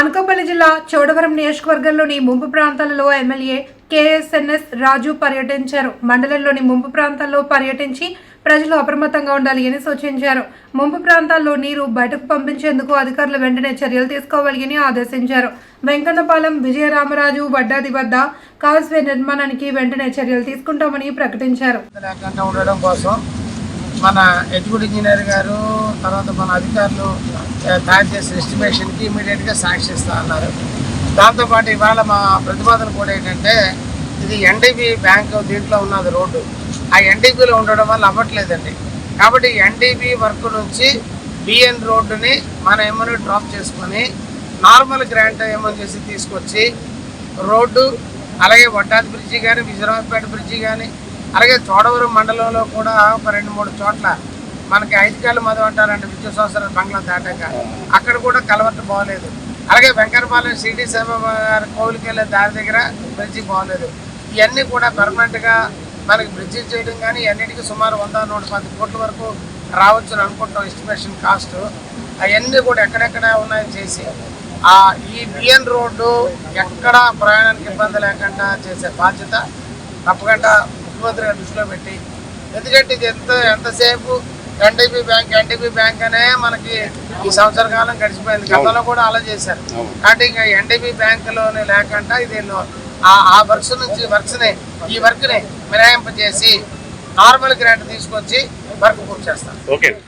అనకాపల్లి జిల్లా చోడవరం నియోజకవర్గంలోని ముంపు ప్రాంతాలలో ఎమ్మెల్యే కేఎస్ఎన్ఎస్ రాజు పర్యటించారు. మండలంలోని ముంపు ప్రాంతాల్లో పర్యటించి ప్రజలు అప్రమత్తంగా ఉండాలి అని సూచించారు. ముంపు ప్రాంతాల్లో నీరు బయటకు పంపించేందుకు అధికారులు వెంటనే చర్యలు తీసుకోవాలి అని ఆదేశించారు. వెంకన్నపాలెం విజయరామరాజు వడ్డాది వద్ద కాల్స్వే నిర్మాణానికి వెంటనే చర్యలు తీసుకుంటామని ప్రకటించారు. ఉండడం కోసం మన ఎగ్జిక్యూటివ్ ఇంజనీర్ గారు తర్వాత మన అధికారులు తయారు చేసిన ఎస్టిమేషన్కి ఇమీడియట్గా సాక్షి ఇస్తా అన్నారు. దాంతోపాటు ఇవాళ మా ప్రతిపాదన కూడా ఏంటంటే ఇది ఎన్డీబీ బ్యాంక్ దీంట్లో ఉన్నది రోడ్డు. ఆ ఎన్డీబీలో ఉండడం వల్ల అవ్వట్లేదండి. కాబట్టి ఎన్డీబీ వర్క్ నుంచి బిఎన్ రోడ్డుని మన ఏమని డ్రాప్ చేసుకొని నార్మల్ గ్రాంట్ ఏమని చేసి తీసుకొచ్చి రోడ్డు అలాగే వడ్డాది బ్రిడ్జి కానీ విజయరామపేట బ్రిడ్జి కానీ అలాగే చోడవరం మండలంలో కూడా ఒక రెండు మూడు చోట్ల మనకి ఐదుకాయలు మధు అంటారంటే విద్యుత్ సంవత్సరాలు బంగ్లా దాటాక అక్కడ కూడా కలవట్టు బాగలేదు. అలాగే వెంకటపాలెం సిటీ సేవ గారి కోవిలికి వెళ్ళే దారి దగ్గర బ్రిడ్జి బాగలేదు. ఇవన్నీ కూడా పర్మనెంట్గా మనకి బ్రిడ్జి చేయడం కానీ అన్నిటికీ సుమారు వంద నూట పది కోట్ల వరకు రావచ్చు అని అనుకుంటాం ఎస్టిమేషన్ కాస్ట్ అవన్నీ కూడా ఎక్కడెక్కడ ఉన్నాయని చేసి ఆ ఈ బిఎన్ రోడ్డు ఎక్కడ ప్రయాణానికి ఇబ్బంది లేకుండా చేసే బాధ్యత తప్పకుండా ముఖ్యమంత్రి గారు దృష్టిలో పెట్టి. ఎందుకంటే ఇది ఎంత ఎంతసేపు ఎన్డీబీ బ్యాంక్ ఎన్డీబీ బ్యాంక్ అనే మనకి ఈ సంవత్సర కాలం గడిచిపోయింది. గతంలో కూడా అలా చేశారు. కాబట్టి ఇంకా ఎన్డీబీ బ్యాంకులోనే లేకుండా ఇది ఆ వర్క్స్ నుంచి వర్క్స్ని ఈ వర్క్ని మినహాయింపజేసి నార్మల్ గ్రాంట్ తీసుకొచ్చి వర్క్ పూర్తి చేస్తాం ఓకే.